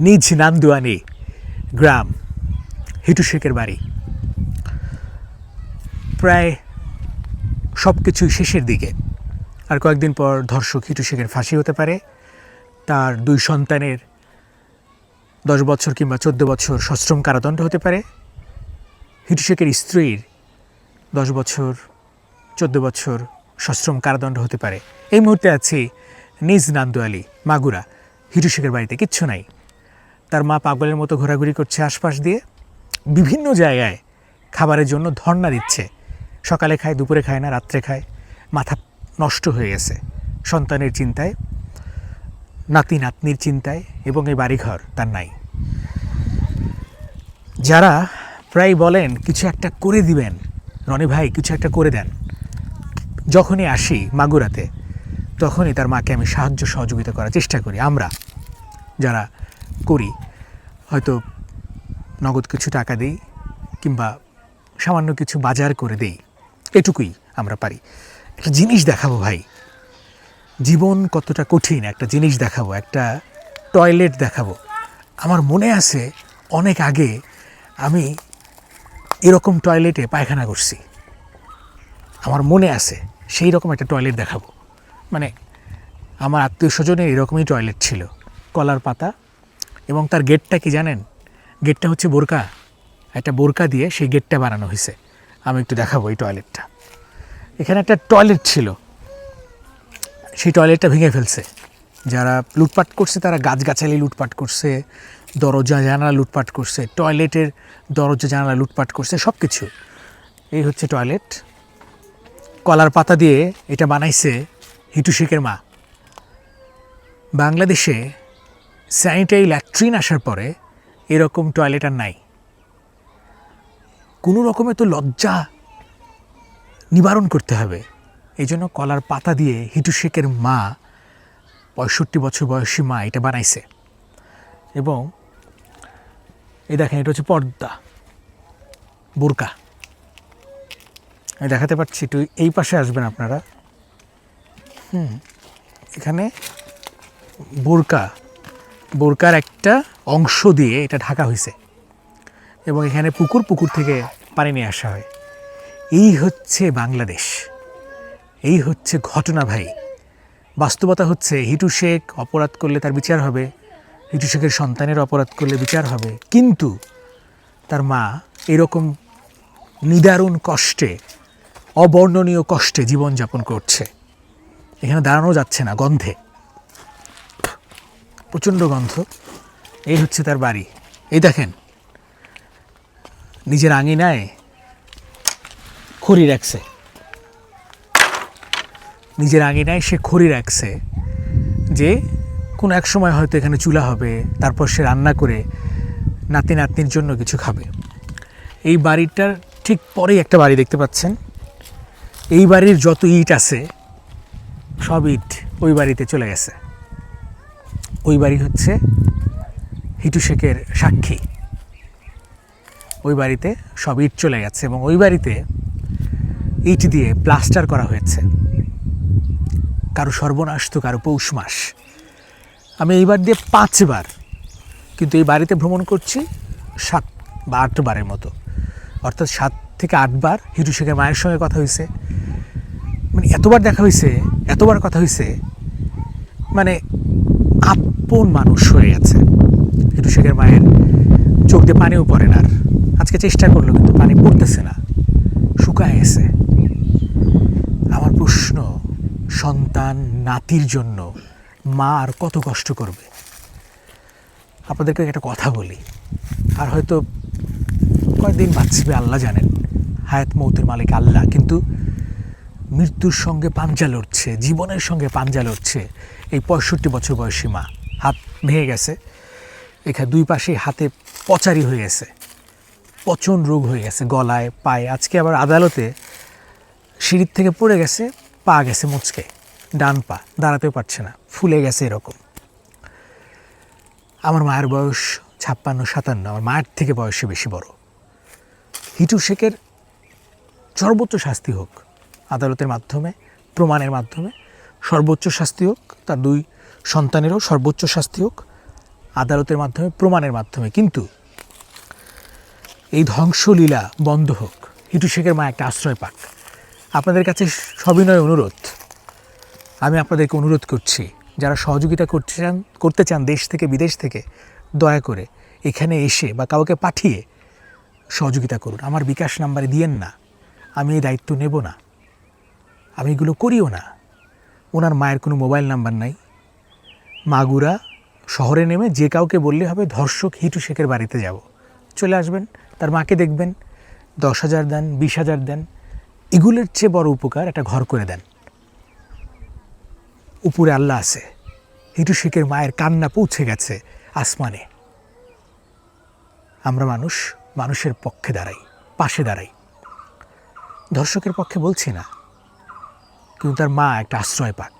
নিজ নান্দুয়ানি গ্রাম হিটু শেখের বাড়ি। প্রায় সব কিছুই শেষের দিকে। আর কয়েকদিন পর ধর্ষক হিটু শেখের ফাঁসি হতে পারে। তার দুই সন্তানের দশ বছর কিংবা চোদ্দ বছর সশ্রম কারাদণ্ড হতে পারে। হিটু শেখের স্ত্রীর দশ বছর, চোদ্দ বছর সশ্রম কারাদণ্ড হতে পারে। এই মুহূর্তে আছি নিজ নান্দুয়ালি মাগুরা। হিটু শেখের বাড়িতে কিচ্ছু নাই। তার মা পাগলের মতো ঘোরাঘুরি করছে আশপাশ দিয়ে। বিভিন্ন জায়গায় খাবারের জন্য ধর্ণা দিচ্ছে। সকালে খায়, দুপুরে খায় না, রাত্রে খায়। মাথা নষ্ট হয়ে গেছে সন্তানের চিন্তায়, নাতি নাতনির চিন্তায় এবং এই বাড়িঘর তার নাই। যারা প্রায় বলেন, কিছু একটা করে দিবেন। রনি ভাই, কিছু একটা করে দেন। যখনই আসি মাগুরাতে, তখনই তার মাকে আমি সাহায্য সহযোগিতা করার চেষ্টা করি। আমরা যারা করি হয়তো নগদ কিছু টাকা দিই কিংবা সামান্য কিছু বাজার করে দেই। এটুকুই আমরা পারি। একটা জিনিস দেখাবো ভাই। জীবন কতটা কঠিন একটা জিনিস দেখাবো, একটা টয়লেট দেখাবো। আমার মনে আছে অনেক আগে আমি এরকম টয়লেটে পায়খানা করছি। আমার মনে আছে সেই রকম একটা টয়লেট দেখাবো। মানে আমার আত্মীয় স্বজনের এরকমই টয়লেট ছিল। কলার পাতা এবং তার গেটটা কি জানেন? গেটটা হচ্ছে বোরকা। একটা বোরকা দিয়ে সেই গেটটা বানানো হয়েছে। আমি একটু দেখাবো এই টয়লেটটা। এখানে একটা টয়লেট ছিল। সেই টয়লেটটা ভেঙে ফেলছে। যারা লুটপাট করছে তারা গাছগাছালি লুটপাট করছে, দরজা জানালা লুটপাট করছে, টয়লেটের দরজা জানালা লুটপাট করছে সব কিছু এই হচ্ছে টয়লেট। কলার পাতা দিয়ে এটা বানাইছে হিটু শেখের মা। বাংলাদেশে স্যানিটারি ল্যাট্রিন আসার পরে এরকম টয়লেট আর নাই। কোনো রকমে তো লজ্জা নিবারণ করতে হবে। এই জন্য কলার পাতা দিয়ে হিটু শেখের মা, পঁয়ষট্টি বছর বয়সী মা এটা বানাইছে। এবং এই দেখেন, এটা হচ্ছে পর্দা, বোরকা। আমি দেখাতে পারছি, একটু এই পাশে আসবেন আপনারা। হুম, এখানে বোরকা বোরকার একটা অংশ দিয়ে এটা ঢাকা হয়েছে এবং এখানে পুকুর পুকুর থেকে পানি নিয়ে আসা হয়। এই হচ্ছে বাংলাদেশ। এই হচ্ছে ঘটনা ভাই। বাস্তবতা হচ্ছে হিটু শেখ অপরাধ করলে তার বিচার হবে, হিটু শেখের সন্তানের অপরাধ করলে বিচার হবে। কিন্তু তার মা এরকম নিদারুণ কষ্টে, অবর্ণনীয় কষ্টে জীবনযাপন করছে। এখানে দাঁড়ানো যাচ্ছে না গন্ধে। প্রচণ্ড গন্ধ। এই হচ্ছে তার বাড়ি। এই দেখেন, নিজের আঙিনায় খড়ি রাখছে। নিজের আঙিনায় সে খড়ি রাখছে যে কোনো এক সময় হয়তো এখানে চুলা হবে, তারপর সে রান্না করে নাতি নাতনির জন্য কিছু খাবে। এই বাড়িটার ঠিক পরেই একটা বাড়ি দেখতে পাচ্ছেন। এই বাড়ির যত ইট আছে, সব ইট ওই বাড়িতে চলে গেছে। ওই বাড়ি হচ্ছে হিটু শেখের সাক্ষী। ওই বাড়িতে সব ইট চলে গেছে এবং ওই বাড়িতে ইট দিয়ে প্লাস্টার করা হয়েছে। কারও সর্বনাশ তো কারও পৌষ মাস। আমি এইবার দিয়ে পাঁচবার কিন্তু এই বাড়িতে ভ্রমণ করছি সাত বা আটবারের মতো। অর্থাৎ সাত থেকে আটবার হিটু শেখের মায়ের সঙ্গে কথা হয়েছে মানে এতবার দেখা হয়েছে এতবার কথা হয়েছে মানে আপন মানুষ হয়ে গেছে। হিটু শেখের মায়ের চোখ দিয়ে পানিও পড়ে না আর। আজকে চেষ্টা করল, কিন্তু পানি পড়তেছে না। শুকায় গেছে। আমার প্রশ্ন, সন্তান নাতির জন্য মা আর কত কষ্ট করবে? আপনাদেরকে একটা কথা বলি। আর হয়তো কয়েকদিন বাঁচবে, আল্লাহ জানেন। হায়াত মৌতের মালিক আল্লাহ, কিন্তু মৃত্যুর সঙ্গে পাঞ্জা লড়ছে, জীবনের সঙ্গে পাঞ্জা লড়ছে এই পঁয়ষট্টি বছর বয়সী মা। হাত ভেঙে গেছে। এখানে দুই পাশে হাতে পচারি হয়ে গেছে। পচন রোগ হয়ে গেছে গলায়, পায়ে। আজকে আবার আদালতে সিঁড়ির থেকে পড়ে গেছে, পা গেছে মুচকে। ডান পা, দাঁড়াতেও পারছে না, ফুলে গেছে এরকম। আমার মায়ের বয়স ছাপ্পান্ন, সাতান্ন। আমার মায়ের থেকে বয়সে বেশি বড়। হিটু শেখের সর্বোচ্চ শাস্তি হোক, আদালতের মাধ্যমে, প্রমাণের মাধ্যমে সর্বোচ্চ শাস্তি হোক, তার দুই সন্তানেরও সর্বোচ্চ শাস্তি হোক, আদালতের মাধ্যমে, প্রমাণের মাধ্যমে। কিন্তু এই ধ্বংসলীলা বন্ধ হোক, হিটু শেখের মা একটা আশ্রয় পাক। আপনাদের কাছে সবিনয় অনুরোধ। আমি আপনাদেরকে অনুরোধ করছি, যারা সহযোগিতা করতে চান করতে চান দেশ থেকে, বিদেশ থেকে, দয়া করে এখানে এসে বা কাউকে পাঠিয়ে সহযোগিতা করুন। আমার বিকাশ নাম্বারে দিয়েন না। আমি এই দায়িত্ব নেব না। আমি এগুলো করিও না। ওনার মায়ের কোনো মোবাইল নাম্বার নাই। মাগুরা শহরে নেমে যে কাউকে বললে হবে, ধর্ষক হিটু শেখের বাড়িতে যাব। চলে আসবেন, তার মাকে দেখবেন, দশ হাজার দেন, বিশ হাজার দেন, এগুলোর চেয়ে বড় উপকার একটা ঘর করে দেন। উপরে আল্লাহ আছে, হিটু শেখের মায়ের কান্না পৌঁছে গেছে আসমানে। আমরা মানুষ, মানুষের পক্ষে দাঁড়াই, পাশে দাঁড়াই। ধর্ষকের পক্ষে বলছি না, কিন্তু তার মা একটা আশ্রয় পাক।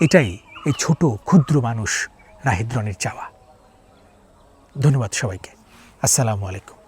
এটাই এই ছোট ক্ষুদ্র মানুষ রাহিদ্রনের চাওয়া। ধন্যবাদ সবাইকে। আসসালামু আলাইকুম।